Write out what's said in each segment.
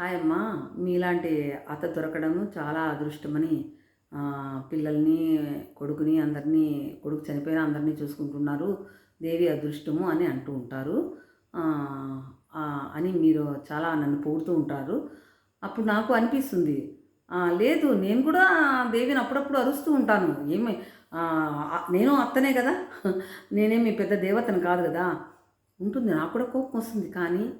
Hi అమ్మా మీలాంటి అత్త దొరకడము చాలా అదృష్టమని పిల్లల్ని కొడుకుని అందరినీ కొడుకు చనిపోయిన అందరినీ చూసుకుంటున్నారు. దేవి అదృష్టము అని అంటూ ఉంటారు. అని మీరు చాలా నన్ను పొగుడుతూ ఉంటారు. అప్పుడు నాకు అనిపిస్తుంది లేదు నేను కూడా దేవిని అప్పుడప్పుడు అరుస్తూ ఉంటాను. ఏమి నేను అత్తనే కదా నేనేమి పెద్ద దేవతను కాదు కదా. ఉంటుంది నాకు కూడా కోపం వస్తుంది. కానీ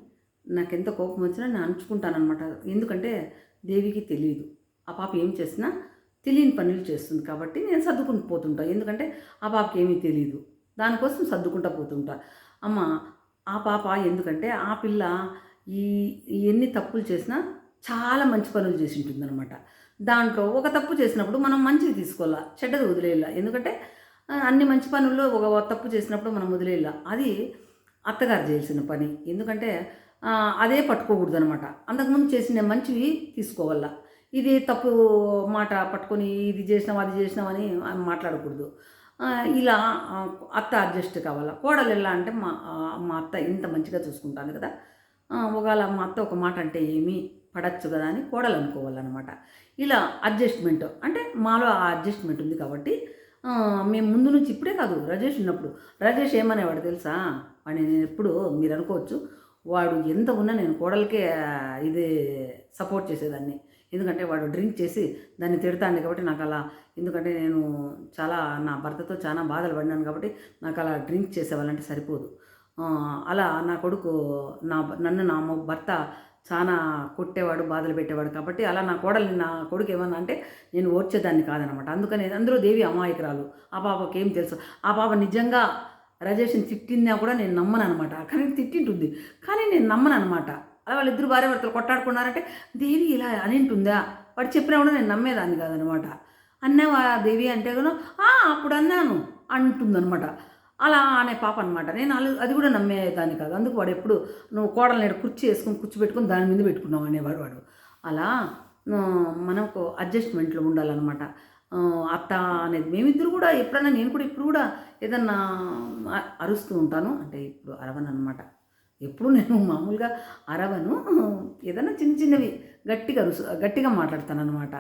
నాకు ఎంత కోపం వచ్చినా నేను అంచుకుంటానమాట ఎందుకంటే దేవికి తెలియదు ఆ పాప ఏం చేసినా తెలియని పనులు చేస్తుంది కాబట్టి నేను సర్దుకుని పోతుంటా. ఎందుకంటే ఆ పాపకి ఏమీ తెలియదు దానికోసం సర్దుకుంటా పోతుంటా. అమ్మ ఆ పాప ఎందుకంటే ఆ పిల్ల ఈ ఎన్ని తప్పులు చేసినా చాలా మంచి పనులు చేసి ఉంటుందన్నమాట దాంట్లో ఒక తప్పు చేసినప్పుడు మనం మంచిది తీసుకోవాలా. చెడ్డది వదిలేయాల. ఎందుకంటే అన్ని మంచి పనుల్లో ఒక తప్పు చేసినప్పుడు మనం వదిలేయాల. అది అత్తగారు చేయాల్సిన పని. ఎందుకంటే అదే పట్టుకోకూడదు అనమాట అంతకుముందు చేసిన మంచివి తీసుకోవాలా. ఇది తప్పు మాట పట్టుకొని ఇది చేసినాం అది చేసినాం అని మాట్లాడకూడదు. ఇలా అత్త అడ్జస్ట్ కావాలా. కోడలు ఎలా అంటే మా మా అత్త ఇంత మంచిగా చూసుకుంటాను కదా. ఒకవేళ మా అత్త ఒక మాట అంటే ఏమి పడచ్చు కదా అని కోడలు అనుకోవాలన్నమాట. ఇలా అడ్జస్ట్మెంట్ అంటే మాలో ఆ అడ్జస్ట్మెంట్ ఉంది కాబట్టి మేము ముందు నుంచి ఇప్పుడే కాదు రజేష్ ఉన్నప్పుడు. రజేష్ ఏమనేవాడు తెలుసా? అని నేను ఎప్పుడు మీరు అనుకోవచ్చు వాడు ఎంత ఉన్నా నేను కోడలకే ఇది సపోర్ట్ చేసేదాన్ని. ఎందుకంటే వాడు డ్రింక్ చేసి దాన్ని తిడతాండి కాబట్టి నాకు అలా ఎందుకంటే నేను చాలా నా భర్తతో చాలా బాధలు పడినాను కాబట్టి నాకు అలా డ్రింక్ చేసేవాళ్ళంటే సరిపోదు. అలా నా కొడుకు నా నన్ను నా భర్త చాలా కొట్టేవాడు బాధలు పెట్టేవాడు కాబట్టి అలా నా కోడల్ని నా కొడుకు ఏమన్నా అంటే నేను ఓర్చేదాన్ని కాదనమాట. అందుకని అందరూ దేవి అమాయకురాలు. ఆ పాపకి ఏం తెలుసు? ఆ పాప నిజంగా రజేష్ని తిట్టిందా కూడా నేను నమ్మను అనమాట కానీ తిట్టింటుంది. కానీ నేను నమ్మను అనమాట అలా వాళ్ళిద్దరు భార్య భర్తలు కొట్టాడుకున్నారంటే దేవి ఇలా అనింటుందా? వాడు చెప్పినా కూడా నేను నమ్మేదాన్ని కాదనమాట అన్నావా దేవి అంటే కూడా అప్పుడు అన్నాను అంటుందనమాట అలా అనే పాప అనమాట నేను అది కూడా నమ్మేదాన్ని కాదు. అందుకు వాడు ఎప్పుడు నువ్వు కోడలు నేడు కుర్చీ వేసుకొని కూర్చోబెట్టుకొని దాని మీద పెట్టుకున్నావు అనేవాడు వాడు. అలా మనకు అడ్జస్ట్మెంట్లో ఉండాలన్నమాట. అత్త అనేది. మేమిద్దరు కూడా ఎప్పుడన్నా నేను కూడా ఇప్పుడు కూడా ఏదన్నా అరుస్తూ ఉంటాను. అంటే ఇప్పుడు అరవను అనమాట ఎప్పుడు నేను మామూలుగా అరవను. ఏదైనా చిన్న చిన్నవి గట్టిగా అరుసు గట్టిగా మాట్లాడతాను అనమాట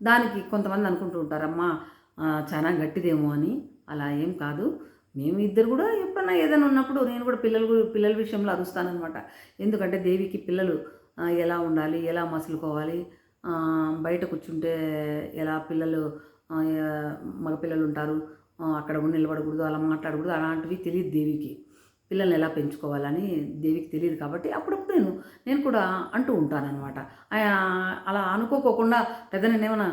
దానికి కొంతమంది అనుకుంటూ ఉంటారమ్మా చాలా గట్టిదేమో అని. అలా ఏం కాదు. మేము ఇద్దరు కూడా ఎప్పుడన్నా ఏదైనా ఉన్నప్పుడు నేను కూడా పిల్లలు పిల్లల విషయంలో అరుస్తానమాట ఎందుకంటే దేవికి పిల్లలు ఎలా ఉండాలి ఎలా మసులుకోవాలి బయట కూర్చుంటే ఎలా పిల్లలు మగపిల్లలు మగ పిల్లలు ఉంటారు అక్కడ నిలబడకూడదు అలా మాట్లాడకూడదు అలాంటివి తెలియదు దేవికి. పిల్లల్ని ఎలా పెంచుకోవాలని దేవికి తెలియదు కాబట్టి అప్పుడప్పుడు నేను నేను కూడా అంటూ ఉంటానన్నమాట. అలా అనుకోకోకుండా పెద్ద నేను ఏమన్నా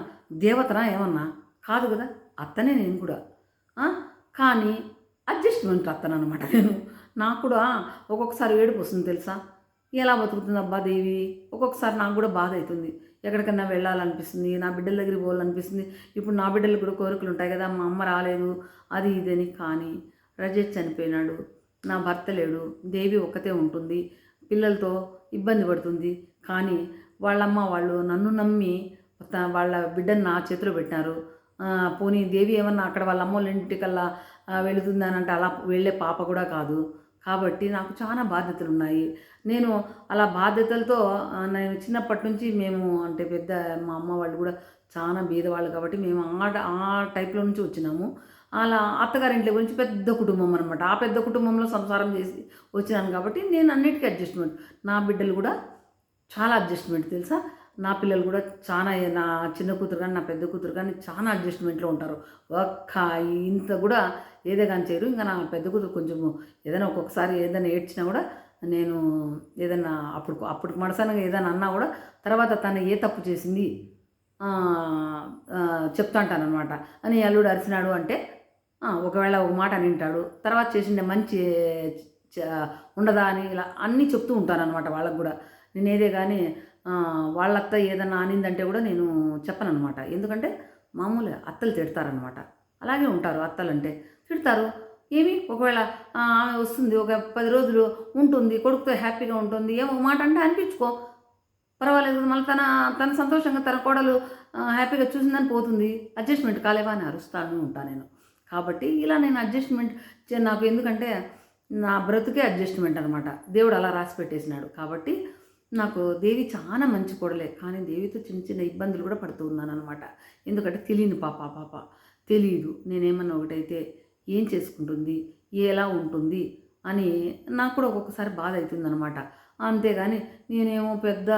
దేవతనా ఏమన్నా? కాదు కదా అత్తనే నేను కూడా. కానీ అడ్జస్ట్మెంట్ అత్తనమాట నేను. నాకు కూడా ఒక్కొక్కసారి ఏడుపు వస్తుంది తెలుసా? ఎలా బతుకుతుంది అబ్బా దేవి? ఒక్కొక్కసారి నాకు కూడా బాధ అవుతుంది. ఎక్కడికన్నా వెళ్ళాలనిపిస్తుంది నా బిడ్డల దగ్గరికి పోవాలనిపిస్తుంది. ఇప్పుడు నా బిడ్డలకు కూడా కోరికలు ఉంటాయి కదా మా అమ్మ రాలేదు అది ఇదని కానీ రజత్ చనిపోయినాడు నా భర్త లేడు దేవి ఒక్కతే ఉంటుంది పిల్లలతో ఇబ్బంది పడుతుంది. కానీ వాళ్ళమ్మ వాళ్ళు నన్ను నమ్మి త- వాళ్ళ బిడ్డను నా చేతిలో పెట్టినారు పోనీ దేవి ఏమన్నా అక్కడ వాళ్ళ అమ్మ వాళ్ళ ఇంటికల్లా వెళుతుందనంటే అలా వెళ్ళే పాప కూడా కాదు. కాబట్టి నాకు చాలా బాధ్యతలు ఉన్నాయి నేను అలా బాధ్యతలతో నేను చిన్నప్పటి నుంచి మేము అంటే పెద్ద మా అమ్మ వాళ్ళు కూడా చాలా బీదవాళ్ళు కాబట్టి మేము ఆ ఆ టైప్లో నుంచి వచ్చినాము. అలా అత్తగారింట్లో గురించి పెద్ద కుటుంబం అనమాట ఆ పెద్ద కుటుంబంలో సంసారం చేసి వచ్చినాను కాబట్టి నేను అన్నిటికీ అడ్జస్ట్మెంట్. నా బిడ్డలు కూడా చాలా అడ్జస్ట్మెంట్ తెలుసా? నా పిల్లలు కూడా చాలా నా చిన్న కూతురు కానీ నా పెద్ద కూతురు కానీ చాలా అడ్జస్ట్మెంట్లో ఉంటారు. ఒక్క ఇంత కూడా ఏదే కానీ చేయరు. ఇంకా నా పెద్ద కూతురు కొంచెం ఏదైనా ఒక్కొక్కసారి ఏదైనా ఏడ్చినా కూడా నేను ఏదైనా అప్పుడు అప్పుడు మనసనగా ఏదైనా అన్నా కూడా తర్వాత తను ఏ తప్పు చేసింది ఆ, ఆ, చెప్తాంటానమాట అని అల్లుడు అరిచినాడు అంటే ఒకవేళ ఒక మాట వింటాడు తర్వాత చేసిండే మంచి చ- ఉండదా అని ఇలా అన్నీ చెప్తూ ఉంటానన్నమాట వాళ్ళకు కూడా. నేను ఏదే కానీ ఆ, వాళ్ళ అత్త ఏదన్నా అనిందంటే కూడా నేను చెప్పనమాట ఎందుకంటే మామూలుగా అత్తలు తిడతారనమాట అలాగే ఉంటారు అత్తలంటే. తిడతారు. ఏమి? ఒకవేళ ఆమె వస్తుంది ఒక పది రోజులు ఉంటుంది కొడుకుతో హ్యాపీగా ఉంటుంది ఏమో ఒక మాట అంటే అనిపించుకో. పర్వాలేదు మళ్ళీ తన తన సంతోషంగా తన కోడలు హ్యాపీగా చూసిందని పోతుంది. అడ్జస్ట్మెంట్ కాలేవా అని అరుస్తాను ఉంటాను నేను. కాబట్టి ఇలా నేను అడ్జస్ట్మెంట్ చే- నాకు ఎందుకంటే నా బ్రతుకే అడ్జస్ట్మెంట్ అనమాట. దేవుడు అలా రాసి పెట్టేసినాడు. కాబట్టి నాకు దేవి చాలా మంచి కొడలే. కానీ దేవితో చిన్న చిన్న ఇబ్బందులు కూడా పడుతూ ఉన్నాను అనమాట ఎందుకంటే తెలియని పాప పాప. తెలియదు నేనేమన్నా ఒకటైతే ఏం చేసుకుంటుంది? ఎలా ఉంటుంది? అని నాకు కూడా ఒక్కొక్కసారి బాధ అవుతుందనమాట అంతేగాని నేనేమో పెద్ద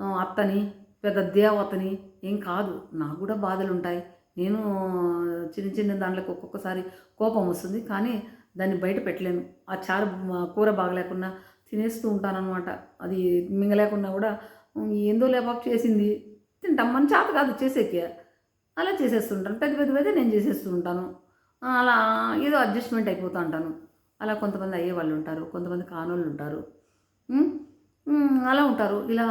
అత్తని పెద్ద దేవతని ఏం కాదు. నాకు కూడా బాధలు ఉంటాయి నేను చిన్న చిన్న దాంట్లోకి ఒక్కొక్కసారి కోపం వస్తుంది. కానీ దాన్ని బయట పెట్టలేను. ఆ చారు కూర బాగలేకున్నా తినేస్తూ ఉంటానన్నమాట. అది మింగలేకున్నా కూడా ఏందో లేపాకు చేసింది. తింటాం. మన చేత కాదు చేసేకే. అలా చేసేస్తుంటాను. పెద్ద పెద్ద పెద్ద నేను చేసేస్తూ ఉంటాను. అలా ఏదో అడ్జస్ట్మెంట్ అయిపోతూ ఉంటాను. అలా కొంతమంది అయ్యే వాళ్ళు ఉంటారు కొంతమంది కానోళ్ళు ఉంటారు. అలా ఉంటారు. ఇలా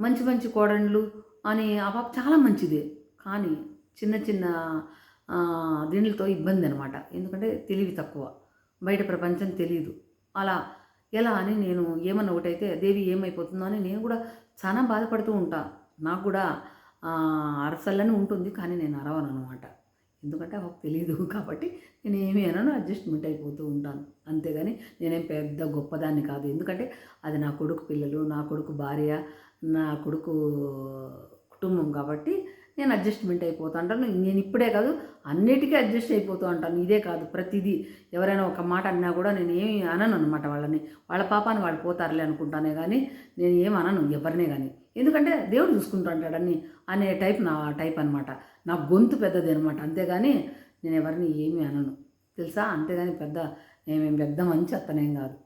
మంచి మంచి కోడళ్ళు అని ఆ పాప చాలా మంచిది. కానీ చిన్న చిన్న ఆ, దీనిలతో ఇబ్బంది అనమాట ఎందుకంటే తెలివి తక్కువ. బయట ప్రపంచం తెలియదు అలా ఎలా అని నేను ఏమన్నా ఒకటైతే దేవి ఏమైపోతుందో అని నేను కూడా చాలా బాధపడుతూ ఉంటా. నాకు కూడా అరసల్లని ఉంటుంది. కానీ నేను అరవను అనమాట ఎందుకంటే నాకు తెలియదు కాబట్టి నేను ఏమీ అనను అడ్జస్ట్మెంట్ అయిపోతూ ఉంటాను. అంతేగాని నేనేం పెద్ద గొప్పదాన్ని కాదు. ఎందుకంటే అది నా కొడుకు పిల్లలు నా కొడుకు భార్య నా కొడుకు కుటుంబం కాబట్టి నేను అడ్జస్ట్మెంట్ అయిపోతూ ఉంటాను నేను ఇప్పుడే కాదు అన్నిటికీ అడ్జస్ట్ అయిపోతూ ఉంటాను ఇదే కాదు ప్రతిదీ. ఎవరైనా ఒక మాట అన్నా కూడా నేను ఏమి అనను అనమాట వాళ్ళని. వాళ్ళ పాపాన్ని వాళ్ళు పోతారులే అనుకుంటానే కానీ నేను ఏం అనను ఎవరినే కానీ ఎందుకంటే దేవుడు చూసుకుంటూ ఉంటాడని అనే టైప్ నా టైప్ అనమాట నా గొంతు పెద్దది అనమాట అంతేగాని నేను ఎవరిని ఏమీ అనను. తెలుసా? అంతేగాని పెద్ద నేనేం పెద్ద మంచి అత్తనేం కాదు.